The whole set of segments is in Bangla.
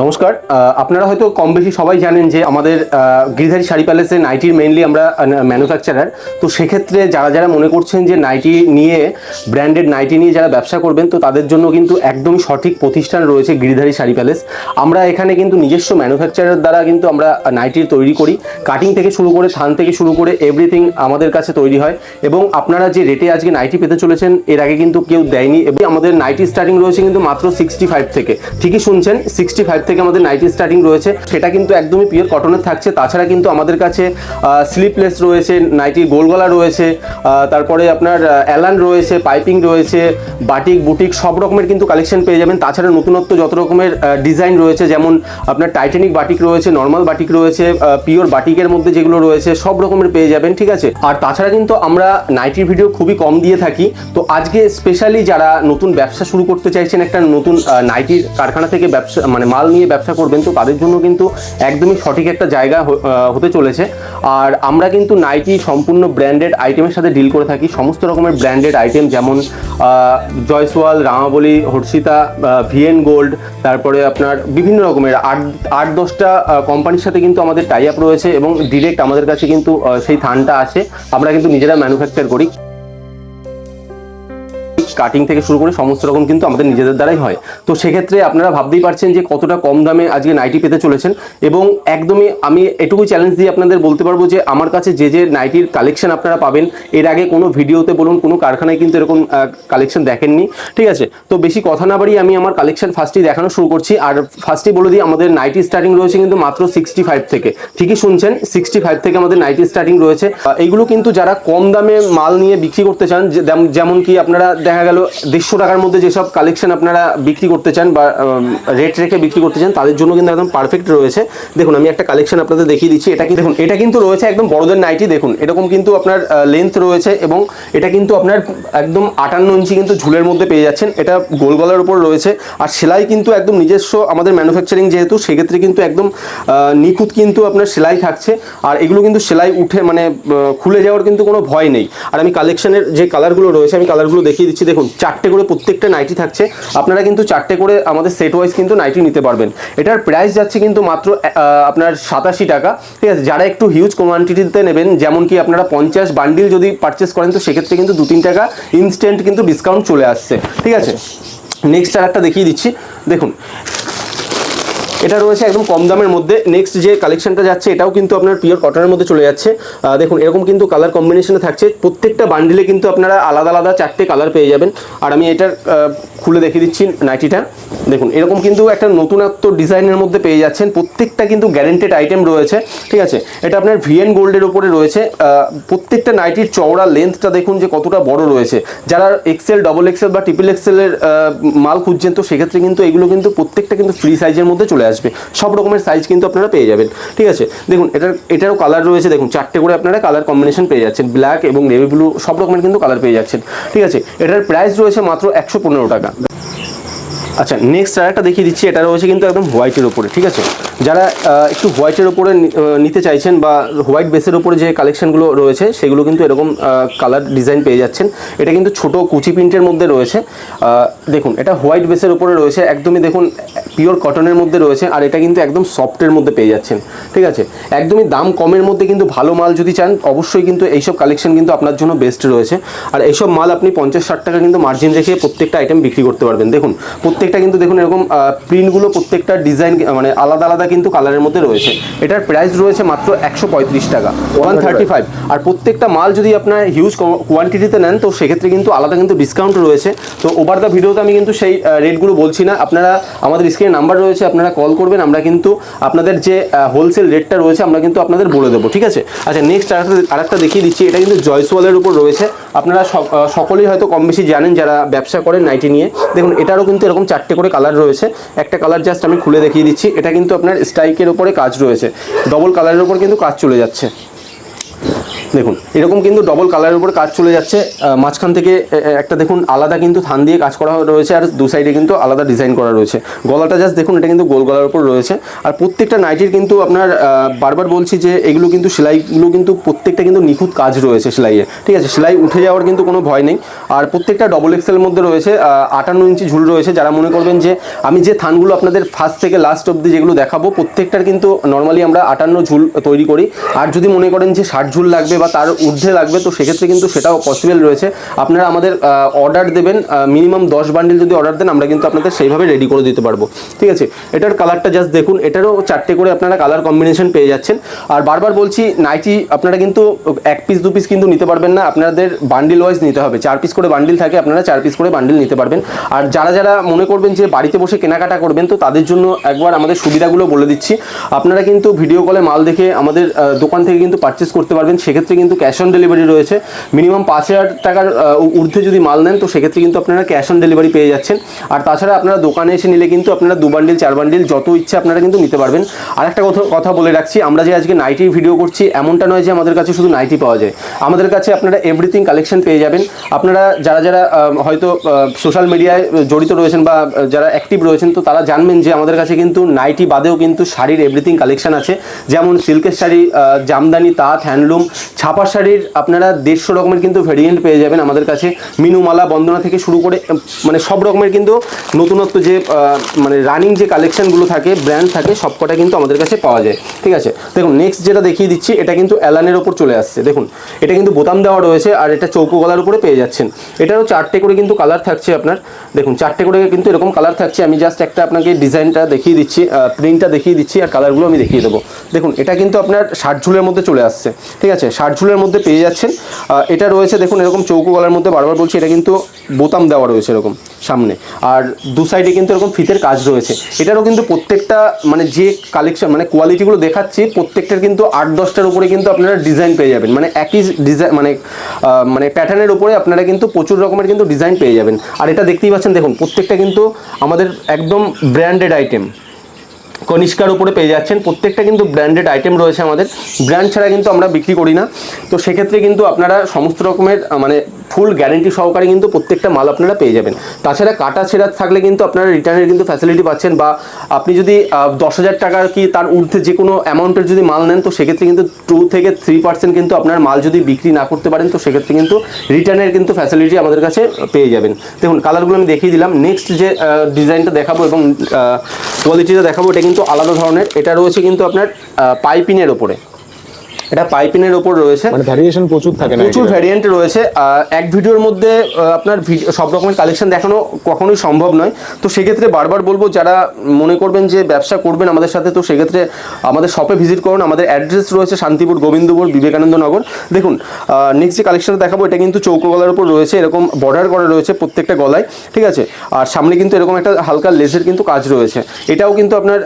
নমস্কার আপনারা হয়তো কম বেশি সবাই জানেন যে আমাদের গিরিধারী শাড়ি প্যালেসে নাইটির মেইনলি আমরা ম্যানুফ্যাকচারার তো সেক্ষেত্রে যারা যারা মনে করছেন যে নাইটি নিয়ে ব্র্যান্ডেড নাইটি নিয়ে যারা ব্যবসা করবেন, তো তাদের জন্য কিন্তু একদমই সঠিক প্রতিষ্ঠান রয়েছে গিরিধারী শাড়ি প্যালেস। আমরা এখানে কিন্তু নিজস্ব ম্যানুফ্যাকচারার দ্বারা কিন্তু আমরা নাইটির তৈরি করি। কাটিং থেকে শুরু করে থান থেকে শুরু করে এভরিথিং আমাদের কাছে তৈরি হয়। এবং আপনারা যে রেটে আজকে নাইটি পেতে চলেছেন, এর আগে কিন্তু কেউ দেয়নি। এবং আমাদের নাইটি স্টার্টিং রয়েছে কিন্তু মাত্র সিক্সটি ফাইভ থেকে। ঠিকই শুনছেন সিক্সটি ফাইভ থেকে আমাদের নাইটি স্টার্টিং রয়েছে, সেটা কিন্তু একদমই পিওর কটনের থাকছে। তাছাড়া কিন্তু আমাদের কাছে স্লিপলেস রয়েছে নাইটির গোলগলা রয়েছে তারপরে আপনার অ্যালান রয়েছে পাইপিং রয়েছে বাটিক বুটিক সব রকমের কিন্তু কালেকশন পেয়ে যাবেন। তাছাড়া নতুনত্ব যত রকমের ডিজাইন রয়েছে, যেমন আপনার টাইটানিক বাটিক রয়েছে নর্মাল বাটিক রয়েছে পিওর বাটিকের মধ্যে যেগুলো রয়েছে, সব রকমের পেয়ে যাবেন, ঠিক আছে? আর তাছাড়া কিন্তু আমরা নাইটির ভিডিও খুবই কম দিয়ে থাকি। তো আজকে স্পেশালি যারা নতুন ব্যবসা শুরু করতে চাইছেন, একটা নতুন নাইটির কারখানা থেকে ব্যবসা মানে মাল নিয়ে ব্যবসা করবেন, তো তাদের জন্য কিন্তু একদমই সঠিক একটা জায়গা হতে চলেছে। আর আমরা কিন্তু নাইটি সম্পূর্ণ ব্র্যান্ডেড আইটেমের সাথে ডিল করে থাকি। সমস্ত রকমের ব্র্যান্ডেড আইটেম যেমন জয়সওয়াল রামাবলী হর্ষিতা ভিএন গোল্ড তারপরে আপনার বিভিন্ন রকমের আট আট দশটা কোম্পানির সাথে কিন্তু আমাদের টাই আপ রয়েছে এবং ডিরেক্ট আমাদের কাছে কিন্তু সেই থানটা আছে আমরা কিন্তু নিজেরা ম্যানুফ্যাকচার করি। কাটিং থেকে শুরু করে সমস্ত রকম কিন্তু আমাদের নিজেদের দ্বারাই হয়। তো সেক্ষেত্রে আপনারা ভাবতেই পারছেন যে কতটা কম দামে আজকে নাইটি পেতে চলেছেন এবং একদমই আমি এটুকু চ্যালেঞ্জ দিয়ে আপনাদের বলতে পারব যে আমার কাছে যে যে নাইটির কালেকশন আপনারা পাবেন, এর আগে কোনো ভিডিওতে বলুন, কোনো কারখানায় কিন্তু এরকম কালেকশন দেখেননি। ঠিক আছে? তো বেশি কথা না বাড়িয়ে আমি আমার কালেকশন ফার্স্টেই দেখানো শুরু করছি। আর ফার্স্টেই বলে দিই, আমাদের নাইটি স্টার্টিং রয়েছে কিন্তু মাত্র সিক্সটি ফাইভ থেকে। ঠিকই শুনছেন সিক্সটি ফাইভ থেকে আমাদের নাইটি স্টার্টিং রয়েছে। এইগুলো কিন্তু যারা কম দামে মাল নিয়ে বিক্রি করতে চান যেমন কি আপনারা দেখা গেল, দেড়শো টাকার মধ্যে যেসব কালেকশন আপনারা বিক্রি করতে চান বা রেট রেখে বিক্রি করতে চান, তাদের জন্য কিন্তু একদম পারফেক্ট রয়েছে। দেখুন, আমি একটা কালেকশন আপনাদের দেখিয়ে দিচ্ছি। এটা কি দেখুন, এটা কিন্তু রয়েছে একদম বড়দের নাইটি দেখুন। এরকম কিন্তু আপনার লেন্থ রয়েছে এবং এটা কিন্তু আপনার একদম আটান্ন ইঞ্চি কিন্তু ঝুলের মধ্যে পেয়ে যাচ্ছেন। এটা গোল গলার উপর রয়েছে। আর সেলাই কিন্তু একদম নিজস্ব আমাদের ম্যানুফ্যাকচারিং যেহেতু, সেক্ষেত্রে কিন্তু একদম নিখুঁত কিন্তু আপনার সেলাই থাকছে। আর এগুলো কিন্তু সেলাই উঠে মানে খুলে যাওয়ার কিন্তু কোনো ভয় নেই। আর আমি কালেকশনের যে কালারগুলো রয়েছে, আমি কালারগুলো দেখিয়ে দিচ্ছি। দেখুন চারটে করে প্রত্যেকটা নাইটি থাকছে। আপনারা কিন্তু চারটে করে আমাদের সেট ওয়াইজ কিন্তু নাইটি নিতে পারবেন। এটার প্রাইস যাচ্ছে কিন্তু মাত্র আপনার সাতাশি টাকা। ঠিক আছে যারা একটু হিউজ কোয়ান্টিটিতে নেবেন যেমন কি আপনারা পঞ্চাশ বান্ডিল যদি পারচেস করেন তো সেক্ষেত্রে কিন্তু দু তিন টাকা ইনস্ট্যান্ট কিন্তু ডিসকাউন্ট চলে আসছে। ঠিক আছে? নেক্সট আর একটা দেখিয়ে দিচ্ছি। দেখুন এটা রয়েছে একদম কম দামের মধ্যে। নেক্সট যে কালেকশনটা যাচ্ছে, এটাও কিন্তু আপনার পিওর কটনের মধ্যে চলে যাচ্ছে। দেখুন, এরকম কিন্তু কালার কম্বিনেশনে থাকছে। প্রত্যেকটা বান্ডিলে কিন্তু আপনারা আলাদা আলাদা চারটে কালার পেয়ে যাবেন। আর আমি এটার খুলে দেখিয়ে দিচ্ছি নাইটিটা দেখুন, এরকম কিন্তু একটা নতুনত্ব ডিজাইনের মধ্যে পেয়ে যাচ্ছেন। প্রত্যেকটা কিন্তু গ্যারেন্টেড আইটেম রয়েছে, ঠিক আছে? এটা আপনার ভিএন গোল্ডের উপরে রয়েছে। প্রত্যেকটা নাইটির চওড়া লেন্থটা দেখুন যে কতটা বড় রয়েছে। যারা এক্সেল ডবল এক্সেল বা ট্রিপল এক্সেলের মাল খুঁজছেন, তো সেক্ষেত্রে কিন্তু এগুলো কিন্তু প্রত্যেকটা কিন্তু ফ্রি সাইজের মধ্যে চলে আসবে। সব রকমের সাইজ কিন্তু আপনারা পেয়ে যাবেন। ঠিক আছে? দেখুন, এটার, এটারও কালার রয়েছে। দেখুন, চারটে করে আপনারা কালার কম্বিনেশন পেয়ে যাচ্ছেন। ব্ল্যাক এবং নেভি ব্লু সব রকমের কিন্তু কালার পেয়ে যাচ্ছেন। ঠিক আছে? এটার প্রাইস রয়েছে মাত্র একশো পনেরো টাকা। আচ্ছা নেক্সট আর একটা দেখিয়ে দিচ্ছি এটা রয়েছে কিন্তু একদম হোয়াইটের উপরে ঠিক আছে? যারা একটু হোয়াইটের আহ, নিতে চাইছেন বা হোয়াইট বেসের উপরে যে কালেকশনগুলো রয়েছে সেগুলো কিন্তু এরকম কালার ডিজাইন পেয়ে যাচ্ছেন। এটা কিন্তু ছোট কুচি প্রিন্টের মধ্যে রয়েছে। দেখুন এটা হোয়াইট বেসের উপরে রয়েছে একদমই দেখুন পিওর কটনের মধ্যে রয়েছে আর এটা কিন্তু একদম সফটের মধ্যে পেয়ে যাচ্ছেন ঠিক আছে? একদমই দাম কমের মধ্যে কিন্তু ভালো মাল যদি চান অবশ্যই কিন্তু এইসব কালেকশন কিন্তু আপনার জন্য বেস্ট রয়েছে। আর এইসব মাল আপনি পঞ্চাশ ষাট টাকা কিন্তু মার্জিন রেখে প্রত্যেকটা আইটেম বিক্রি করতে পারবেন। দেখুন প্রত্যেকটা কিন্তু দেখুন এরকম প্রিন্টগুলো প্রত্যেকটা ডিজাইন মানে আলাদা আলাদা কিন্তু কালারের মধ্যে রয়েছে। এটার প্রাইস রয়েছে মাত্র একশো পঁয়ত্রিশ টাকা ওয়ান থার্টি ফাইভ আর প্রত্যেকটা মাল যদি আপনার হিউজ কোয়ান্টিটিতে নেন, তো সেক্ষেত্রে কিন্তু আলাদা কিন্তু ডিসকাউন্ট রয়েছে। তো ওভার দ্য ভিডিওতে আমি কিন্তু সেই রেটগুলো বলছি না। আপনারা, আমাদের স্ক্রিনে নাম্বার রয়েছে, আপনারা কল করবেন, আমরা কিন্তু আপনাদের যে হোলসেল রেটটা রয়েছে, আমরা কিন্তু আপনাদের বলে দেবো, ঠিক আছে? আচ্ছা নেক্সট আরেকটা আরেকটা দেখিয়ে দিচ্ছি, এটা কিন্তু জয়সওয়ালের উপর রয়েছে। আপনারা সক- সকলেই হয়তো কম বেশি জানেন যারা ব্যবসা করেন নাইটি নিয়ে। দেখুন, এটারও কিন্তু এরকম চারটে করে কালার রয়েছে। একটা কালার জাস্ট আমি খুলে দেখিয়ে দিচ্ছি। এটা কিন্তু আপনার স্ট্রাইকের উপরে কাজ রয়েছে। ডবল কালারের উপর কিন্তু কাজ চলে যাচ্ছে। দেখুন, এরকম কিন্তু ডবল কালারের উপর কাজ চলে যাচ্ছে। মাঝখান থেকে একটা দেখুন, আলাদা কিন্তু থান দিয়ে কাজ করা রয়েছে, আর দু সাইডে কিন্তু আলাদা ডিজাইন করা রয়েছে। গলাটা জাস্ট দেখুন, এটা কিন্তু গোল গলার উপর রয়েছে। আর প্রত্যেকটা নাইটির কিন্তু আপনার বারবার বলছি যে, এগুলো কিন্তু সেলাইগুলো কিন্তু প্রত্যেকটা কিন্তু নিখুঁত কাজ রয়েছে সেলাইয়ে। ঠিক আছে, সেলাই উঠে যাওয়ার কিন্তু কোনো ভয় নেই। আর প্রত্যেকটা ডবল এক্সেলের মধ্যে রয়েছে আটান্ন ইঞ্চি ঝুল রয়েছে। যারা মনে করবেন যে, আমি যে থানগুলো আপনাদের ফার্স্ট থেকে লাস্ট অবধি যেগুলো দেখাবো, প্রত্যেকটার কিন্তু নর্মালি আমরা আটান্ন ঝুল তৈরি করি। আর যদি মনে করেন যে ষাট ঝুল লাগবে বা তার ঊর্ধ্বে লাগবে, তো সেক্ষেত্রে কিন্তু সেটাও পসিবল রয়েছে। আপনারা আমাদের অর্ডার দেবেন মিনিমাম দশ বান্ডিল যদি অর্ডার দেন, আমরা কিন্তু আপনাদের সেইভাবে রেডি করে দিতে পারব। ঠিক আছে? এটার কালারটা জাস্ট দেখুন, এটারও চারটে করে আপনারা কালার কম্বিনেশন পেয়ে যাচ্ছেন। আর বারবার বলছি নাইটি আপনারা কিন্তু এক পিস দু পিস কিন্তু নিতে পারবেন না, আপনাদের বান্ডিল ওয়াইজ নিতে হবে। চার পিস করে বান্ডিল থাকে, আপনারা চার পিস করে বান্ডিল নিতে পারবেন। আর যারা যারা মনে করবেন যে বাড়িতে বসে কেনাকাটা করবেন, তো তাদের জন্য একবার আমাদের সুবিধাগুলো বলে দিচ্ছি। আপনারা কিন্তু ভিডিও কলে মাল দেখে আমাদের দোকান থেকে কিন্তু পারচেস করতে পারবেন। সেক্ষেত্রে কিন্তু ক্যাশ অন ডেলিভারি রয়েছে। মিনিমাম পাঁচ হাজার টাকার ঊর্ধ্বে যদি মাল নেন, তো সেক্ষেত্রে কিন্তু আপনারা ক্যাশ অন ডেলিভারি পেয়ে যাচ্ছেন। আর তাছাড়া আপনারা দোকানে এসে নিলে কিন্তু আপনারা দু বান্ডিল চার বান্ডিল যত ইচ্ছে আপনারা কিন্তু নিতে পারবেন। আর একটা কথা কথা বলে রাখছি, আমরা যে আজকে নাইটির ভিডিও করছি, এমনটা নয় যে আমাদের কাছে শুধু নাইটি পাওয়া যায়। আমাদের কাছে আপনারা এভরিথিং কালেকশন পেয়ে যাবেন। আপনারা যারা যারা হয়তো সোশ্যাল মিডিয়ায় জড়িত রয়েছেন বা যারা অ্যাক্টিভ রয়েছেন, তো তারা জানবেন যে আমাদের কাছে কিন্তু নাইটি বাদেও কিন্তু শাড়ির এভরিথিং কালেকশন আছে। যেমন সিল্কের শাড়ি জামদানি, তাঁত হ্যান্ডলুম ছাপা শাড়ির আপনারা দেড়শো রকমের কিন্তু ভেরিয়েন্ট পেয়ে যাবেন আমাদের কাছে। মিনুমালা, বন্দনা থেকে শুরু করে মানে সব রকমের কিন্তু নতুনত্ব যে মানে রানিং যে কালেকশনগুলো থাকে ব্র্যান্ড থাকে, সবকটা কিন্তু আমাদের কাছে পাওয়া যায়। ঠিক আছে? দেখুন নেক্সট যেটা দেখিয়ে দিচ্ছি, এটা কিন্তু অ্যালানের ওপর চলে আসছে। দেখুন, এটা কিন্তু বোতাম দেওয়া রয়েছে আর এটা চৌকো গলার উপরে পেয়ে যাচ্ছেন। এটারও চারটে করে কিন্তু কালার থাকছে আপনার। দেখুন, চারটে করে কিন্তু এরকম কালার থাকছে। আমি জাস্ট একটা আপনাকে ডিজাইনটা দেখিয়ে দিচ্ছি প্রিন্টটা দেখিয়ে দিচ্ছি আর কালারগুলো আমি দেখিয়ে দেবো। দেখুন, এটা কিন্তু আপনার ষাট ঝুলের মধ্যে চলে আসছে। ঠিক আছে? ষাট ঝুলের মধ্যে পেয়ে যাচ্ছেন। এটা রয়েছে, দেখুন, এরকম চৌকো গলার মধ্যে বারবার বলছি, এটা কিন্তু বোতাম দেওয়া রয়েছে এরকম সামনে। আর দু সাইডে কিন্তু এরকম ফিতের কাজ রয়েছে। এটারও কিন্তু প্রত্যেকটা মানে যে কালেকশন মানে কোয়ালিটিগুলো দেখাচ্ছি, প্রত্যেকটার কিন্তু আট, দশটার উপরে কিন্তু আপনারা ডিজাইন পেয়ে যাবেন। মানে একই ডিজাইন মানে মানে প্যাটার্নের উপরে আপনারা কিন্তু প্রচুর রকমের কিন্তু ডিজাইন পেয়ে যাবেন। আর এটা দেখতেই পাচ্ছেন, দেখুন, প্রত্যেকটা কিন্তু আমাদের একদম ব্র্যান্ডেড আইটেম কনিষ্কার উপরে পেয়ে যাচ্ছেন। প্রত্যেকটা কিন্তু ব্র্যান্ডেড আইটেম রয়েছে আমাদের। ব্র্যান্ড ছাড়া কিন্তু আমরা বিক্রি করি না। তো সেক্ষেত্রে কিন্তু আপনারা সমস্ত রকমের মানে ফুল গ্যারেন্টি সহকারে কিন্তু প্রত্যেকটা মাল আপনারা পেয়ে যাবেন। তাছাড়া কাটা ছেঁড়া থাকলে কিন্তু আপনারা রিটার্নের কিন্তু ফ্যাসিলিটি পাচ্ছেন বা আপনি যদি দশ হাজার টাকার কি তার ঊর্ধ্বে যে কোনো অ্যামাউন্টের যদি মাল নেন, তো সেক্ষেত্রে কিন্তু টু থেকে থ্রি পার্সেন্ট কিন্তু আপনার মাল যদি বিক্রি না করতে পারেন, তো সেক্ষেত্রে কিন্তু রিটার্নের কিন্তু ফ্যাসিলিটি আমাদের কাছে পেয়ে যাবেন। দেখুন কালারগুলো আমি দেখিয়ে দিলাম। নেক্সট যে ডিজাইনটা দেখাবো এবং কোয়ালিটিটা দেখাবো, এটা আলাদা ধরনের। এটা রয়েছে কিন্তু আপনার পাইপিনের ওপরে। এটা পাইপিনের ওপর রয়েছে। মানে ভ্যারিয়েশন প্রচুর থাকে না প্রচুর ভ্যারিয়েন্ট রয়েছে। এক ভিডিওর মধ্যে আপনার সব রকমের কালেকশন দেখানো কখনোই সম্ভব নয়। তো সেক্ষেত্রে বারবার বলব যারা মনে করবেন যে ব্যবসা করবেন আমাদের সাথে তো সেক্ষেত্রে আমাদের শপে ভিজিট করুন। আমাদের অ্যাড্রেস রয়েছে শান্তিপুর গোবিন্দপুর বিবেকানন্দ নগর। দেখুন নেক্সট যে কালেকশন দেখাবো এটা কিন্তু চৌকো গলার উপর রয়েছে। এরকম বর্ডার করা রয়েছে প্রত্যেকটা গলায় ঠিক আছে? আর সামনে কিন্তু এরকম একটা হালকা লেসের কিন্তু কাজ রয়েছে। এটাও কিন্তু আপনার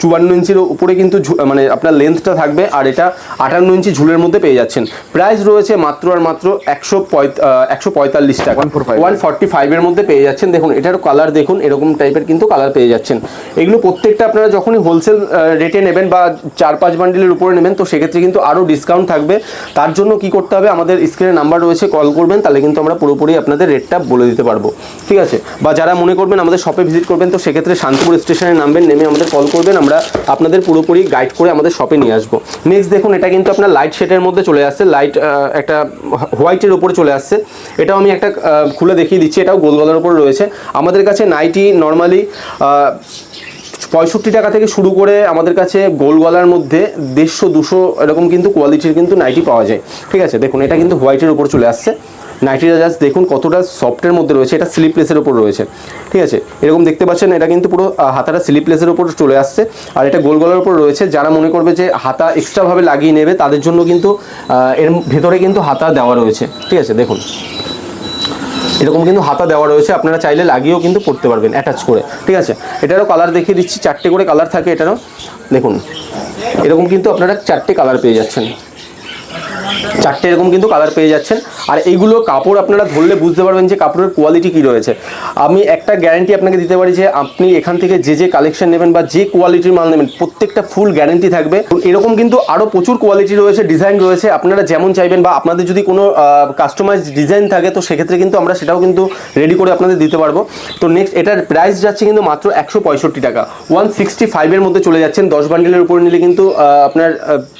চুয়ান্ন ইঞ্চির উপরে কিন্তু মানে আপনার লেন্থটা থাকবে। আর এটা আটান্ন ইঞ্চি ঝুলের মধ্যে পেয়ে যাচ্ছেন। প্রাইস রয়েছে মাত্র আর মাত্র একশো একশো পঁয়তাল্লিশ টাকা। 145 ওয়ান ফর্টি ফাইভের মধ্যে পেয়ে যাচ্ছেন। দেখুন এটারও কালার দেখুন এরকম টাইপের কিন্তু কালার পেয়ে যাচ্ছেন। এগুলো প্রত্যেকটা আপনারা যখনই হোলসেল রেটে নেবেন বা চার পাঁচ বান্ডিলের উপরে নেবেন তো সেক্ষেত্রে কিন্তু আরও ডিসকাউন্ট থাকবে। তার জন্য কি করতে হবে আমাদের স্ক্রিনে নাম্বার রয়েছে কল করবেন তাহলে কিন্তু আমরা পুরোপুরি আপনাদের রেটটা বলে দিতে পারব। ঠিক আছে? বা যারা মনে করবেন আমাদের শপে ভিজিট করবেন তো সেক্ষেত্রে শান্তিপুর স্টেশনে নামবেন নেমে আমাদের কল করবেন। আমরা আপনাদের পুরোপুরি গাইড করে আমাদের শপে নিয়ে আসব। নেক্সট দেখুন এটা কিন্তু আপনার লাইট শেডের মধ্যে চলে আসছে। লাইট একটা হোয়াইটের উপরে চলে আসছে। এটাও আমি একটা খুলে দেখিয়ে দিচ্ছি। এটাও গোল গলার উপরে রয়েছে। আমাদের কাছে নাইটি নর্মালি পঁয়ষট্টি টাকা থেকে শুরু করে আমাদের কাছে গোল গলার মধ্যে দেড়শো, দুশো এরকম কিন্তু কোয়ালিটির কিন্তু নাইটি পাওয়া যায়। ঠিক আছে? দেখুন, এটা কিন্তু হোয়াইটের উপর চলে আসছে। নাইটিটা জাস্ট দেখুন কতটা সফটের মধ্যে রয়েছে, এটা স্লিপলেসের ওপর রয়েছে। ঠিক আছে? এরকম দেখতে পাচ্ছেন, এটা কিন্তু পুরো হাতাটা স্লিপলেসের ওপর চলে আসছে। আর এটা গোল গলার উপর রয়েছে। যারা মনে করবে যে হাতা এক্সট্রাভাবে লাগিয়ে নেবে, তাদের জন্য কিন্তু এর ভেতরে কিন্তু হাতা দেওয়া রয়েছে। ঠিক আছে? দেখুন। এরকম কিন্তু হাতা দেওয়া রয়েছে। আপনারা চাইলে লাগিয়েও কিন্তু পড়তে পারবেন অ্যাটাচ করে। ঠিক আছে? এটারও কালার দেখিয়ে দিচ্ছি। চারটে করে কালার থাকে এটারও। দেখুন। এরকম কিন্তু আপনারা চারটে কালার পেয়ে যাচ্ছেন। চারটে এরকম কিন্তু কালার পেয়ে যাচ্ছেন। আর এইগুলো কাপড় আপনারা ধরলে বুঝতে পারবেন যে কাপড়ের কোয়ালিটি কী রয়েছে। আমি একটা গ্যারেন্টি আপনাকে দিতে পারি যে আপনি এখান থেকে যে যে কালেকশন নেবেন বা যে কোয়ালিটির মাল নেবেন, প্রত্যেকটা ফুল গ্যারেন্টি থাকবে। এরকম কিন্তু আরও প্রচুর কোয়ালিটি রয়েছে ডিজাইন রয়েছে। আপনারা যেমন চাইবেন বা আপনাদের যদি কোনো কাস্টমাইজ ডিজাইন থাকে, তো সেক্ষেত্রে কিন্তু আমরা সেটাও কিন্তু রেডি করে আপনাদের দিতে পারব। তো নেক্সট এটার প্রাইস যাচ্ছে কিন্তু মাত্র একশো পঁয়ষট্টি টাকা। ওয়ান সিক্সটি ফাইভের মধ্যে চলে যাচ্ছেন। দশ বান্ডিলের উপরে নিলে কিন্তু আপনার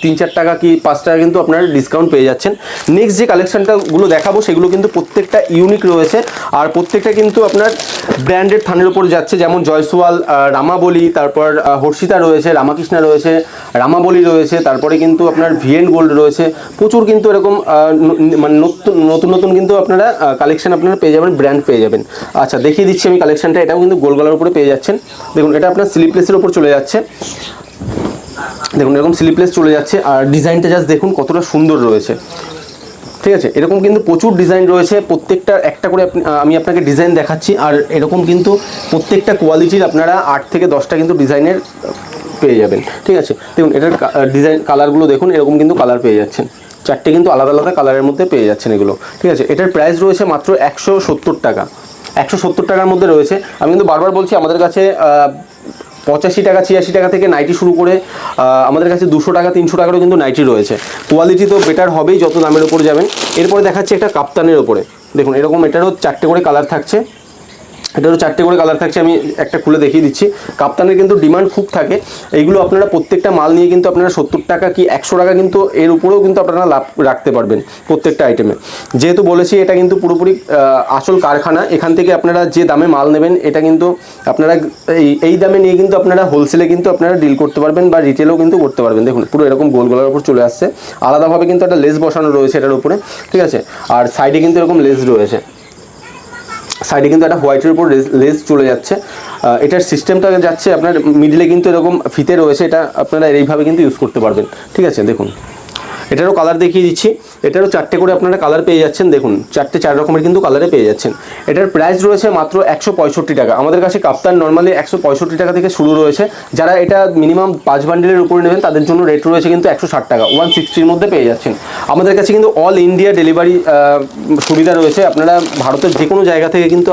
তিন চার টাকা কি পাঁচ টাকা কিন্তু আপনার ডিসকাউন্ট পেয়ে যাচ্ছেন। নেক্সট যে কালেকশনটা গুলো দেখাবো, সেগুলো কিন্তু প্রত্যেকটা ইউনিক রয়েছে। আর প্রত্যেকটা কিন্তু আপনার ব্র্যান্ডেড থানের উপর যাচ্ছে। যেমন জয়সওয়াল রামাবলি, তারপর হর্ষিতা রয়েছে, রামাকৃষ্ণা রয়েছে, রামাবলি রয়েছে, তারপরে কিন্তু আপনার ভিএন গোল্ড রয়েছে। প্রচুর কিন্তু এরকম মানে নতুন নতুন নতুন কিন্তু আপনারা কালেকশন আপনারা পেয়ে যাবেন ব্র্যান্ড পেয়ে যাবেন। আচ্ছা দেখিয়ে দিচ্ছি আমি কালেকশনটা এটাও কিন্তু গোল গলার উপরে পেয়ে যাচ্ছেন। দেখুন, এটা আপনার স্লিপলেসের উপর চলে যাচ্ছে। দেখুন, এরকম স্লিপলেস চলে যাচ্ছে আর ডিজাইনটা জাস্ট দেখুন কতটা সুন্দর রয়েছে। ঠিক আছে? এরকম কিন্তু প্রচুর ডিজাইন রয়েছে, প্রত্যেকটা একটা করে আমি আপনাকে ডিজাইন দেখাচ্ছি আর এরকম কিন্তু প্রত্যেকটা কোয়ালিটির আপনারা আট থেকে দশটা কিন্তু ডিজাইনের পেয়ে যাবেন। ঠিক আছে? দেখুন, এটার ডিজাইন কালারগুলো দেখুন, এরকম কিন্তু কালার পেয়ে যাচ্ছেন। চারটে কিন্তু আলাদা আলাদা কালারের মধ্যে পেয়ে যাচ্ছেন এগুলো। ঠিক আছে? এটার প্রাইস রয়েছে মাত্র একশো সত্তর টাকা। একশো সত্তর টাকার মধ্যে রয়েছে। আমি কিন্তু বারবার বলছি, আমাদের কাছে পঁচাশি টাকা, ছিয়াশি টাকা থেকে নাইটি শুরু করে আমাদের কাছে দুশো টাকা, তিনশো টাকারও কিন্তু নাইটি রয়েছে। কোয়ালিটি তো বেটার হবেই, যত দামের ওপর যাবেন। এরপরে দেখাচ্ছে একটা কাপ্তানের ওপরে। দেখুন, এরকম এটারও চারটে করে কালার থাকছে। এটারও চারটে করে কালার থাকছে, আমি একটা খুলে দেখিয়ে দিচ্ছি। কাপ্তানের কিন্তু ডিমান্ড খুব থাকে। এইগুলো আপনারা প্রত্যেকটা মাল নিয়ে কিন্তু আপনারা সত্তর টাকা কি একশো টাকা কিন্তু এর উপরেও কিন্তু আপনারা লাভ রাখতে পারবেন প্রত্যেকটা আইটেমে যেহেতু বলেছি, এটা কিন্তু পুরোপুরি আসল কারখানা, এখান থেকে আপনারা যে দামে মাল নেবেন, এটা কিন্তু আপনারা এই এই দামে নিয়ে কিন্তু আপনারা হোলসেলে কিন্তু আপনারা ডিল করতে পারবেন বা রিটেলও কিন্তু করতে পারবেন। দেখুন, পুরো এরকম গোল গোলার উপর চলে আসছে। আলাদাভাবে কিন্তু একটা লেস বসানো রয়েছে এটার উপরে, ঠিক আছে? আর সাইডে কিন্তু এরকম লেস রয়েছে। সাইডে কিন্তু একটা হোয়াইটের উপর লেস চলে যাচ্ছে। এটার সিস্টেমটা যাচ্ছে আপনার মিডিলে কিন্তু এরকম ফিতে রয়েছে, এটা আপনারা এইভাবে কিন্তু ইউজ করতে পারবেন। ঠিক আছে, দেখুন। এটারও কালার দেখিয়ে দিচ্ছি। এটারও চারটে করে আপনারা কালার পেয়ে যাচ্ছেন। দেখুন, চারটে চার রকমের কিন্তু কালারে পেয়ে যাচ্ছেন। এটার প্রাইস রয়েছে মাত্র একশো পঁয়ষট্টি টাকা। আমাদের কাছে কাপ্তান নর্মালি একশো পঁয়ষট্টি টাকা থেকে শুরু রয়েছে। যারা এটা মিনিমাম পাঁচ বান্ডেলের উপরে নেবেন, তাদের জন্য রেট রয়েছে কিন্তু একশো ষাট টাকা। ওয়ান সিক্সটির মধ্যে পেয়ে যাচ্ছেন। আমাদের কাছে কিন্তু অল ইন্ডিয়া ডেলিভারি সুবিধা রয়েছে। আপনারা ভারতের যে কোনো জায়গা থেকে কিন্তু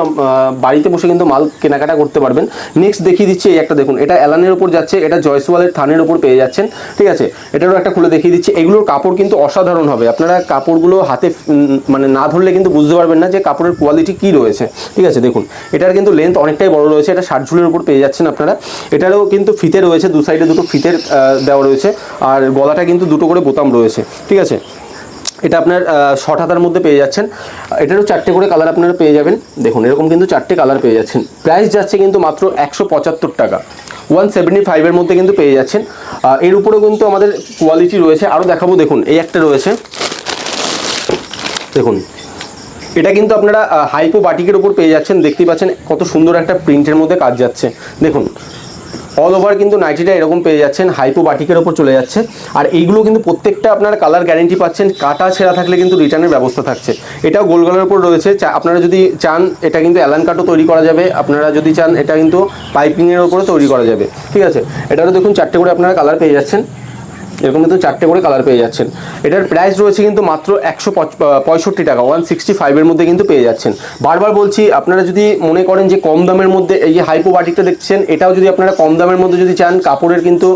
বাড়িতে বসে কিন্তু মাল কেনাকাটা করতে পারবেন। নেক্সট দেখিয়ে দিচ্ছি এই একটা দেখুন। এটা অ্যালানের উপর যাচ্ছে। এটা জয়সওয়ালের থানের উপর পেয়ে যাচ্ছেন। ঠিক আছে? এটারও একটা খুলে দেখিয়ে দিচ্ছি। এগুলোর কাপড় কিন্তু অসাধারণ হবে। আপনারা কাপড়গুলো হাতে মানে না ধরলে কিন্তু বুঝতে পারবেন না যে কাপড়ের কোয়ালিটি কি রয়েছে। ঠিক আছে, দেখুন, এটার কিন্তু লেন্থ অনেকটাই বড় রয়েছে। এটা ষাট ঝুলের উপর পেয়ে যাচ্ছেন আপনারা। এটারও কিন্তু ফিতে রয়েছে, দু সাইডে দুটো ফিতের দেওয়া রয়েছে। আর গলাটা কিন্তু দুটো করে বোতাম রয়েছে। ঠিক আছে এটা আপনার শর্ট হাতার মধ্যে পেয়ে যাচ্ছেন। এটারও চারটে করে কালার আপনারা পেয়ে যাবেন। দেখুন, এরকম কিন্তু চারটে কালার পেয়ে যাচ্ছেন। প্রাইস যাচ্ছে কিন্তু মাত্র একশো পঁচাত্তর টাকা। ওয়ান সেভেন্টি ফাইভের মধ্যে কিন্তু পেয়ে যাচ্ছেন। এর উপরেও কিন্তু আমাদের কোয়ালিটি রয়েছে। আরও দেখাবো, দেখুন, এই একটা রয়েছে। দেখুন, এটা কিন্তু আপনারা হাইপো বাটিকের উপর পেয়ে যাচ্ছেন। দেখতেই পাচ্ছেন কত সুন্দর একটা প্রিন্টের মধ্যে কাজ যাচ্ছে। দেখুন অল ওভার কিন্তু নাইটিটা এরকম পেয়ে যাচ্ছেন হাইপো বাটিকের ওপর চলে যাচ্ছে। আর এইগুলো কিন্তু প্রত্যেকটা আপনার কালার গ্যারেন্টি পাচ্ছেন, কাটা ছেঁড়া থাকলে কিন্তু রিটার্নের ব্যবস্থা থাকছে। এটাও গোল গলার উপর রয়েছে। আপনারা যদি চান, এটা কিন্তু অ্যালান কাটও তৈরি করা যাবে। আপনারা যদি চান, এটা কিন্তু পাইপিংয়ের ওপরে তৈরি করা যাবে। ঠিক আছে? এটারও দেখুন, চারটে করে আপনারা কালার পেয়ে যাচ্ছেন। এরকম কিন্তু চারটে করে কালার পেয়ে যাচ্ছেন। এটার প্রাইস রয়েছে কিন্তু মাত্র একশো পঁয়ষট্টি টাকা ওয়ান সিক্সটি ফাইভের মধ্যে কিন্তু পেয়ে যাচ্ছেন। বারবার বলছি, আপনারা যদি মনে করেন যে কম দামের মধ্যে এই যে হাইপো বাটিকটা দেখছেন, এটাও যদি আপনারা কম দামের মধ্যে যদি চান, কাপড়ের কিন্তু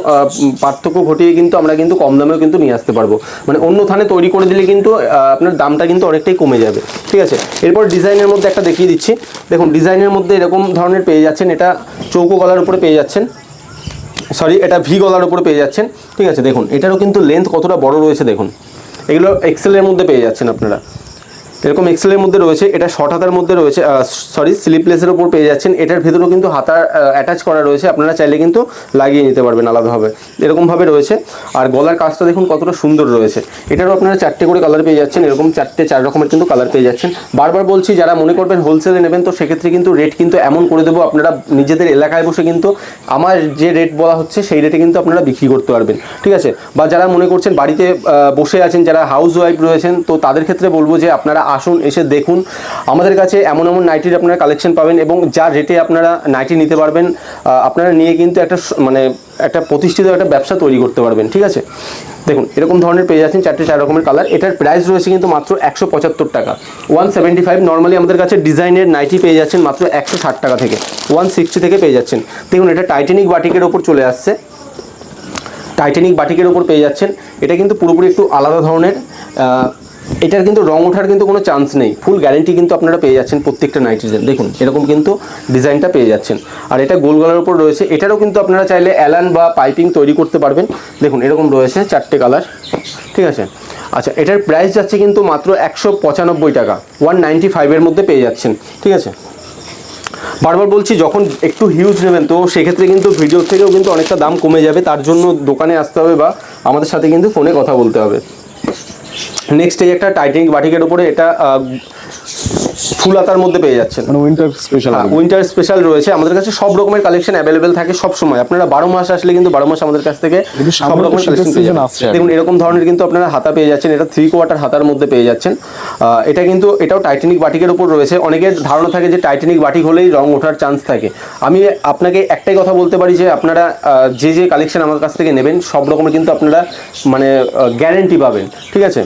পার্থক্য ঘটিয়ে কিন্তু আমরা কিন্তু কম দামেও কিন্তু নিয়ে আসতে পারব। মানে অন্য থানে তৈরি করে দিলে কিন্তু আপনার দামটা কিন্তু অনেকটাই কমে যাবে। ঠিক আছে? এরপর ডিজাইনের মধ্যে একটা দেখিয়ে দিচ্ছি। দেখুন, ডিজাইনের মধ্যে এরকম ধরনের পেয়ে যাচ্ছেন। এটা চৌকো গলার উপরে পেয়ে যাচ্ছেন। সরি এটা ভি গলার উপরে পেয়ে যাচ্ছেন। ঠিক আছে, দেখুন, এটারও কিন্তু লেন্থ কতটা বড় রয়েছে, দেখুন। এগুলো এক্সেলের মধ্যে পেয়ে যাচ্ছেন আপনারা। এরকম এক্সেলের মধ্যে রয়েছে, এটা শর্ট হাতার মধ্যে রয়েছে সরি স্লিপলেসের উপর পেয়ে যাচ্ছেন। এটার ভেতরেও কিন্তু হাতা অ্যাটাচ করা রয়েছে, আপনারা চাইলে কিন্তু লাগিয়ে নিতে পারবেন আলাদাভাবে। এরকমভাবে রয়েছে। আর গলার কাজটা দেখুন কতটা সুন্দর রয়েছে। এটারও আপনারা চারটে করে কালার পেয়ে যাচ্ছেন, এরকম চারটে, চার রকমের কিন্তু কালার পেয়ে যাচ্ছেন। বারবার বলছি, যারা মনে করবেন হোলসেলে নেবেন, তো সেক্ষেত্রে কিন্তু রেট কিন্তু এমন করে দেবো, আপনারা নিজেদের এলাকায় বসে কিন্তু আমার যে রেট বলা হচ্ছে, সেই রেটে কিন্তু আপনারা বিক্রি করতে পারবেন। ঠিক আছে? বা যারা মনে করছেন বাড়িতে বসে আছেন, যারা হাউস ওয়াইফ রয়েছেন, তো তাদের ক্ষেত্রে বলব যে আপনারা আসুন, এসে দেখুন। আমাদের কাছে এমন এমন নাইটির আপনারা কালেকশন পাবেন এবং যা রেটে আপনারা নাইটি নিতে পারবেন আপনারা নিয়ে কিন্তু একটা মানে একটা প্রতিষ্ঠিত একটা ব্যবসা তৈরি করতে পারবেন, ঠিক আছে? দেখুন, এরকম ধরনের পেয়ে যাচ্ছেন চারটে চার রকমের কালার এটার প্রাইস রয়েছে কিন্তু মাত্র একশো পঁচাত্তর টাকা। ওয়ান সেভেন্টি ফাইভ নর্মালি আমাদের কাছে ডিজাইনের নাইটি পেয়ে যাচ্ছেন মাত্র একশো ষাট টাকা থেকে ওয়ান সিক্সটি থেকে পেয়ে যাচ্ছেন। দেখুন, এটা টাইটানিক বাটিকের ওপর চলে আসছে। টাইটানিক বাটিকের ওপর পেয়ে যাচ্ছেন। এটা কিন্তু পুরোপুরি একটু আলাদা ধরনের এটার কিন্তু রং ওঠার কিন্তু কোনো চান্স নেই। ফুল গ্যারেন্টি কিন্তু আপনারা পেয়ে যাচ্ছেন প্রত্যেকটা নাইটিজের দেখুন, এরকম কিন্তু ডিজাইনটা পেয়ে যাচ্ছেন। আর এটা গোল গলার উপর রয়েছে। এটারও কিন্তু আপনারা চাইলে অ্যালান বা পাইপিং তৈরি করতে পারবেন। দেখুন, এরকম রয়েছে চারটে কালার ঠিক আছে? আচ্ছা এটার প্রাইস যাচ্ছে কিন্তু মাত্র একশো পঁচানব্বই টাকা। ওয়ান নাইনটি ফাইভের মধ্যে পেয়ে যাচ্ছেন। ঠিক আছে? বারবার বলছি, যখন একটু হিউজ নেবেন, তো সেক্ষেত্রে কিন্তু ভিডিও থেকেও কিন্তু অনেকটা দাম কমে যাবে। তার জন্য দোকানে আসতে হবে বা আমাদের সাথে কিন্তু ফোনে কথা বলতে হবে। নেক্সট এই একটা টাইটানিক বাটিকের উপরে এটা আহ, ফুলাতার মধ্যে পেয়ে যাচ্ছেন। মানে উইন্টার স্পেশাল উইন্টার স্পেশাল রয়েছে। আমাদের কাছে সব রকমের কালেকশন অ্যাভেলেবেল থাকে সব সময়। আপনারা বারো মাস আসলে কিন্তু বারো মাস আমাদের কাছ থেকে সব রকমের কালেকশন পেয়ে কি। দেখুন এরকম ধরনের কিন্তু আপনারা হাতা পেয়ে যাচ্ছেন। এটা থ্রি কোয়ার্টার হাতার মধ্যে পেয়ে যাচ্ছেন। এটা কিন্তু এটাও টাইটানিক বাটিকের উপর রয়েছে। অনেকের ধারণা থাকে যে টাইটানিক বাটিক হলেই রং ওঠার চান্স থাকে। আমি আপনাকে একটাই কথা বলতে পারি যে আপনারা যে যে কালেকশন আমার কাছ থেকে নেবেন সব রকমের কিন্তু আপনারা মানে গ্যারেন্টি পাবেন। ঠিক আছে?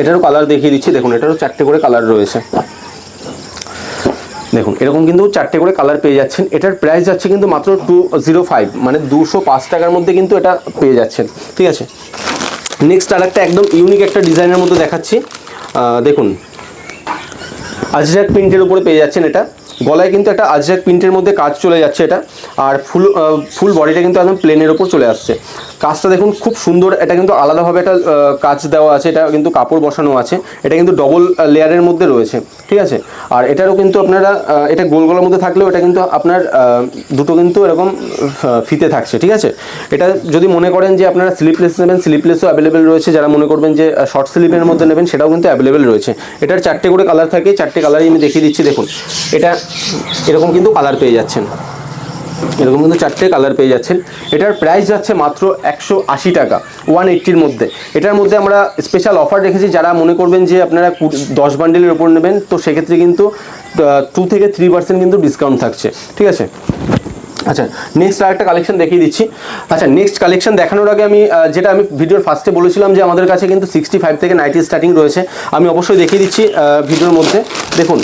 এটারও কালার দেখিয়ে দিচ্ছি। দেখুন, এটারও চারটে করে কালার রয়েছে। দেখুন, এরকম কিন্তু চারটে করে কালার পেয়ে যাচ্ছেন। এটার প্রাইস যাচ্ছে কিন্তু মাত্র টু জিরো ফাইভ মানে দুশো পাঁচ টাকার মধ্যে কিন্তু এটা পেয়ে যাচ্ছেন। ঠিক আছে? নেক্সট আর একটা একদম ইউনিক একটা ডিজাইনের মধ্যে দেখাচ্ছি। দেখুন আজরাক প্রিন্টের উপরে পেয়ে যাচ্ছেন এটা। গলায় কিন্তু একটা আজরাক প্রিন্টের মধ্যে কাজ চলে যাচ্ছে এটা। আর ফুল ফুল বডিটা কিন্তু একদম প্লেনের উপর চলে আসছে। কাজটা দেখুন, খুব সুন্দর। এটা কিন্তু আলাদাভাবে একটা কাজ দেওয়া আছে। এটা কিন্তু কাপড় বসানো আছে। এটা কিন্তু ডবল লেয়ারের মধ্যে রয়েছে। ঠিক আছে? আর এটারও কিন্তু আপনারা এটা গোল গলার মধ্যে থাকলেও এটা কিন্তু আপনার দুটো কিন্তু এরকম ফিতে থাকছে। ঠিক আছে? এটা যদি মনে করেন যে আপনারা স্লিপলেস নেবেন স্লিপলেসও অ্যাভেলেবেল রয়েছে। যারা মনে করবেন যে শর্ট স্লিপের মধ্যে নেবেন, সেটাও কিন্তু অ্যাভেলেবেল রয়েছে। এটার চারটে করে কালার থাকে। চারটে কালারই আমি দেখিয়ে দিচ্ছি। দেখুন, এটা এরকম কিন্তু কালার পেয়ে যাচ্ছেন। এরকম কিন্তু চারটে কালার পেয়ে যাচ্ছেন। এটার প্রাইস যাচ্ছে মাত্র একশো আশি টাকা ওয়ান এইট্টির মধ্যে। এটার মধ্যে আমরা স্পেশাল অফার রেখেছি, যারা মনে করবেন যে আপনারা দশ বান্ডেলের ওপর নেবেন, তো সেক্ষেত্রে কিন্তু টু থেকে থ্রি পার্সেন্ট কিন্তু ডিসকাউন্ট থাকছে, ঠিক আছে? আচ্ছা নেক্সট আরেকটা কালেকশন দেখিয়ে দিচ্ছি। আচ্ছা নেক্সট কালেকশন দেখানোর আগে আমি যেটা আমি ভিডিওর ফার্স্টে বলেছিলাম যে আমাদের কাছে কিন্তু সিক্সটি ফাইভ থেকে নাইনটি স্টার্টিং রয়েছে, আমি অবশ্যই দেখিয়ে দিচ্ছি ভিডিওর মধ্যে। দেখুন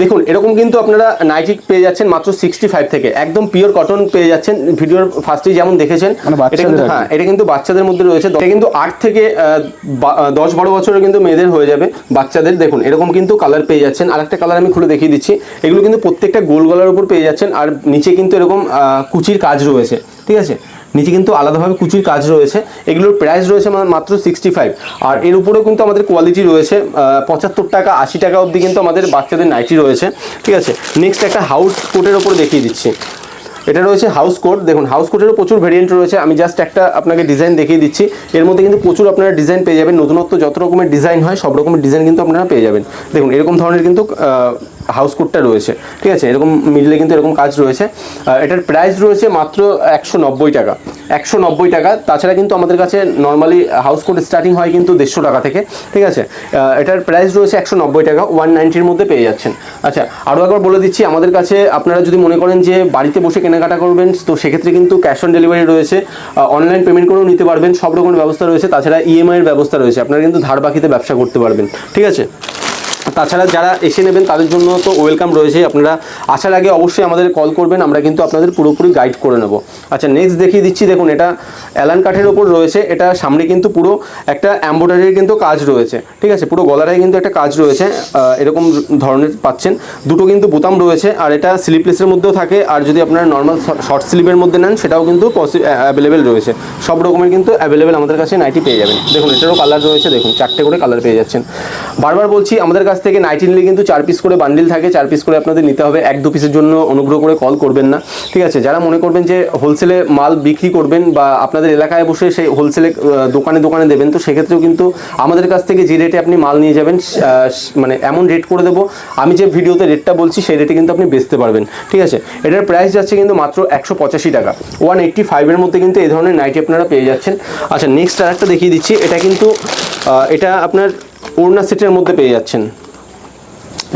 দেখুন এরকম কিন্তু আপনারা নাইটি পেয়ে যাচ্ছেন মাত্র সিক্সটি ফাইভ থেকে। একদম পিওর কটন পেয়ে যাচ্ছেন ভিডিওর ফার্স্টেই যেমন দেখেছেন। মানে। হ্যাঁ এটা কিন্তু বাচ্চাদের মধ্যে রয়েছে। এটা কিন্তু আট থেকে দশ বারো বছরের কিন্তু মেয়েদের হয়ে যাবে বাচ্চাদের। দেখুন এরকম কিন্তু কালার পেয়ে যাচ্ছেন। আর একটা কালার আমি খুলে দেখিয়ে দিচ্ছি। এগুলো কিন্তু প্রত্যেকটা গোল গলার উপর পেয়ে যাচ্ছেন। আর নিচে কিন্তু এরকম কুচির কাজ রয়েছে। ঠিক আছে? নিচে কিন্তু আলাদাভাবে কুচির কাজ রয়েছে। এগুলোর প্রাইস রয়েছে মাত্র সিক্সটি ফাইভ আর এর উপরেও কিন্তু আমাদের কোয়ালিটি রয়েছে পঁচাত্তর টাকা, আশি টাকা অবধি কিন্তু আমাদের বাচ্চাদের নাইটি রয়েছে। ঠিক আছে? নেক্সট একটা হাউস কোটের ওপর দেখিয়ে দিচ্ছি। এটা রয়েছে হাউস কোট দেখুন হাউস কোটেরও প্রচুর ভেরিয়েন্ট রয়েছে। আমি জাস্ট একটা আপনাকে ডিজাইন দেখিয়ে দিচ্ছি। এর মধ্যে কিন্তু প্রচুর আপনারা ডিজাইন পেয়ে যাবেন। নতুনত্ব যত রকমের ডিজাইন হয়, সব রকমের ডিজাইন কিন্তু আপনারা পেয়ে যাবেন। দেখুন, এরকম ধরনের কিন্তু হাউস কোটটা রয়েছে, ঠিক আছে? এরকম মিডলে কিন্তু এরকম কাজ রয়েছে। এটার প্রাইস রয়েছে মাত্র একশো নব্বই টাকা। একশো নব্বই টাকা, তাছাড়া কিন্তু আমাদের কাছে নর্মালি হাউস কোট স্টার্টিং হয় কিন্তু দেড়শো টাকা থেকে, ঠিক আছে? এটার প্রাইস রয়েছে একশো নব্বই টাকা ওয়ান নাইনটির মধ্যে পেয়ে যাচ্ছেন। আচ্ছা আরও একবার বলে দিচ্ছি, আমাদের কাছে আপনারা যদি মনে করেন যে বাড়িতে বসে কেনাকাটা করবেন, তো সেক্ষেত্রে কিন্তু ক্যাশ অন ডেলিভারি রয়েছে অনলাইন পেমেন্ট করেও নিতে পারবেন, সব রকমের ব্যবস্থা রয়েছে, তাছাড়া ইএমআইয়ের ব্যবস্থা রয়েছে, আপনারা কিন্তু ধার বাকিতে ব্যবসা করতে পারবেন, ঠিক আছে? তাছাড়া যারা এসে নেবেন, তাদের জন্য তো ওয়েলকাম রয়েছে। আপনারা আসার আগে অবশ্যই আমাদের কল করবেন, আমরা কিন্তু আপনাদের পুরোপুরি গাইড করে নেব। আচ্ছা নেক্সট দেখিয়ে দিচ্ছি, দেখুন, এটা অ্যালান কাঠের ওপর রয়েছে। এটা সামনে কিন্তু পুরো একটা এম্ব্রয়ডারির কিন্তু কাজ রয়েছে। ঠিক আছে, পুরো গলাটায় কিন্তু একটা কাজ রয়েছে। এরকম ধরনের পাচ্ছেন। দুটো কিন্তু বোতাম রয়েছে, আর এটা স্লিপলেসের মধ্যেও থাকে। আর যদি আপনারা নর্মাল শর্ট স্লিপের মধ্যে নেন, সেটাও কিন্তু পসি অ্যাভেলেবেল রয়েছে। সব রকমের কিন্তু অ্যাভেলেবেল আমাদের কাছে নাইটি পেয়ে যাবেন। দেখুন, এটারও কালার রয়েছে, দেখুন, চারটে করে কালার পেয়ে যাচ্ছেন। বারবার বলছি, আমাদের কাছ কাছ থেকে নাইটি নিলে কিন্তু চার পিস করে বান্ডিল থাকে, চার পিস করে আপনাদের নিতে হবে, এক দু পিসের জন্য অনুগ্রহ করে কল করবেন না। ঠিক আছে, যারা মনে করবেন যে হোলসেলে মাল বিক্রি করবেন বা আপনাদের এলাকায় বসে সেই হোলসেলে দোকানে দোকানে দেবেন, তো সেক্ষেত্রেও কিন্তু আমাদের কাছ থেকে যে রেটে আপনি মাল নিয়ে যাবেন মানে এমন রেট করে দেবো, আমি যে ভিডিওতে রেটটা বলছি সেই রেটে কিন্তু আপনি বেচতে পারবেন। ঠিক আছে, এটার প্রাইস যাচ্ছে কিন্তু মাত্র একশো পঁচাশি টাকা। ওয়ান এইট্টি ফাইভের মধ্যে কিন্তু এই ধরনের নাইটি আপনারা পেয়ে যাচ্ছেন। আচ্ছা নেক্সট আর একটা দেখিয়ে দিচ্ছি, এটা কিন্তু এটা আপনার ওড়না সেটের মধ্যে পেয়ে যাচ্ছেন।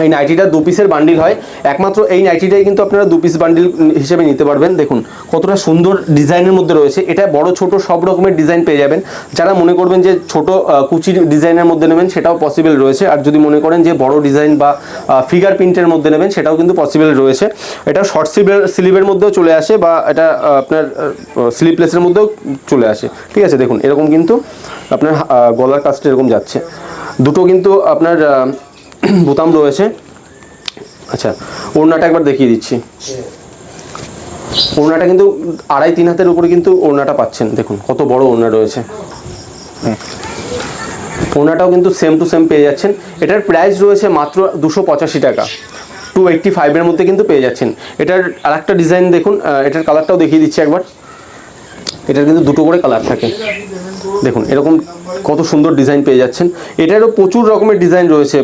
এই নাইটিটা দু পিসের বান্ডিল হয়। একমাত্র এই নাইটিটাই কিন্তু আপনারা দু পিস বান্ডিল হিসেবে নিতে পারবেন। দেখুন, কতটা সুন্দর ডিজাইনের মধ্যে রয়েছে। এটা বড়, ছোট, সব রকমের ডিজাইন পেয়ে যাবেন। যারা মনে করবেন যে ছোট কুচির ডিজাইনের মধ্যে নেবেন, সেটাও পসিবল রয়েছে। আর যদি মনে করেন যে বড় ডিজাইন বা ফিগার প্রিন্টের মধ্যে নেবেন, সেটাও কিন্তু পসিবল রয়েছে। এটা শর্ট স্লিভের স্লিভের মধ্যেও চলে আসে বা এটা আপনার স্লিপলেসের মধ্যেও চলে আসে। ঠিক আছে, দেখুন, এরকম কিন্তু আপনার গলার কাজটা এরকম যাচ্ছে। দুটো কিন্তু আপনার বোতাম রয়েছে। আচ্ছা ওড়নাটা একবার দেখিয়ে দিচ্ছি। ওড়নাটা কিন্তু আড়াই তিন হাতের উপরে কিন্তু ওড়নাটা পাচ্ছেন। দেখুন, কত বড় ওড়না রয়েছে। ওড়নাটাও কিন্তু সেম টু সেম পেয়ে যাচ্ছেন। এটার প্রাইস রয়েছে মাত্র দুশো পঁচাশি টাকা। টু এইট্টি ফাইভের মধ্যে কিন্তু পেয়ে যাচ্ছেন। এটার আরেকটা ডিজাইন দেখুন এটার কালারটাও দেখিয়ে দিচ্ছি একবার। এটার কিন্তু দুটো করে কালার থাকে। দেখুন, এরকম কত সুন্দর ডিজাইন পেয়ে যাচ্ছেন। এটারও প্রচুর রকমের ডিজাইন রয়েছে।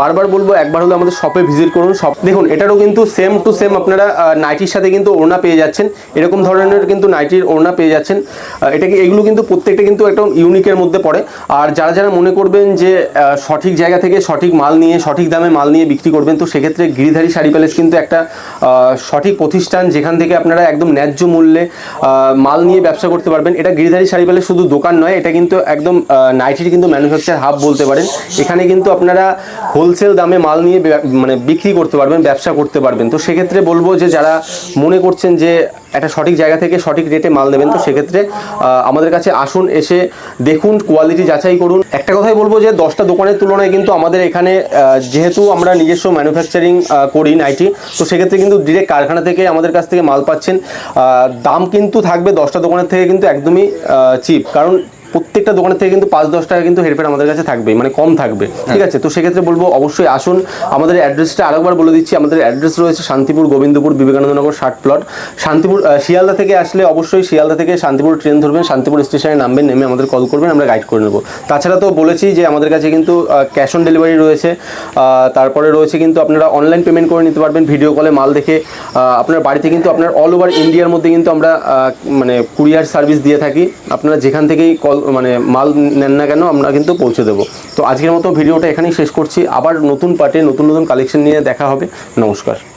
বারবার বলব একবার হলে আমাদের শপে ভিজিট করুন। শপ দেখুন এটারও কিন্তু সেম টু সেম আপনারা নাইটির সাথে কিন্তু ওড়না পেয়ে যাচ্ছেন। এরকম ধরনের কিন্তু নাইটির ওড়না পেয়ে যাচ্ছেন। আহ, এটা কি এগুলো কিন্তু প্রত্যেকটা কিন্তু একটা ইউনিকের মধ্যে পড়ে। আর যারা যারা মনে করবেন যে সঠিক জায়গা থেকে সঠিক মাল নিয়ে সঠিক দামে মাল নিয়ে বিক্রি করবেন তো সেক্ষেত্রে গিরিধারী শাড়ি প্যালেস কিন্তু একটা সঠিক প্রতিষ্ঠান যেখান থেকে আপনারা একদম ন্যায্য মূল্যে মাল নিয়ে ব্যবসা করতে পারবেন। এটা গিরিধারী শাড়ি প্যালেস শুধু দোকান নয় এটা কিন্তু একদম নাইটির কিন্তু ম্যানুফ্যাকচার হাব বলতে পারেন। এখানে কিন্তু আপনারা হোলসেল দামে মাল নিয়ে মানে বিক্রি করতে পারবেন, ব্যবসা করতে পারবেন। তো সেক্ষেত্রে বলব যে, যারা মনে করছেন যে, একটা সঠিক জায়গা থেকে সঠিক রেটে মাল দেবেন, তো সেক্ষেত্রে আমাদের কাছে আসুন, এসে দেখুন কোয়ালিটি যাচাই করুন। একটা কথাই বলব যে, দশটা দোকানের তুলনায় কিন্তু আমাদের এখানে যেহেতু আমরা নিজস্ব ম্যানুফ্যাকচারিং করি নাইটি তো সেক্ষেত্রে কিন্তু ডিরেক্ট কারখানা থেকে আমাদের কাছ থেকে মাল পাচ্ছেন। দাম কিন্তু থাকবে দশটা দোকানের থেকে কিন্তু একদমই চিপ কারণ প্রত্যেকটা দোকানের থেকে কিন্তু পাঁচ দশ টাকা কিন্তু হেরফের আমাদের কাছে থাকবে মানে কম থাকবে। ঠিক আছে? তো সেক্ষেত্রে বলব অবশ্যই আসুন। আমাদের অ্যাড্রেসটা আরেকবার বলে দিচ্ছি আমাদের অ্যাড্রেস রয়েছে শান্তিপুর গোবিন্দপুর বিবেকানন্দনগর ষাট প্লট শান্তিপুর শিয়ালদা থেকে আসলে অবশ্যই শিয়ালদা থেকে শান্তিপুর ট্রেন ধরবেন শান্তিপুর স্টেশনে নামবেন নেমে আমাদের কল করবেন আমরা গাইড করে নেব। তাছাড়া তো বলেছি যে আমাদের কাছে কিন্তু ক্যাশ অন ডেলিভারি রয়েছে। তারপরে রয়েছে কিন্তু আপনারা অনলাইন পেমেন্ট করে নিতে পারবেন ভিডিও কলে মাল দেখে। আপনার বাড়িতে কিন্তু আপনার অল ওভার ইন্ডিয়ার মধ্যে কিন্তু আমরা মানে কুরিয়ার সার্ভিস দিয়ে থাকি। আপনারা যেখান থেকেই কল মানে মাল নেন না কেন, আমরা কিন্তু পৌঁছে দেবো। তো আজকের মতো ভিডিওটা এখানেই শেষ করছি। আবার নতুন পার্টে নতুন নতুন কালেকশন নিয়ে দেখা হবে। নমস্কার।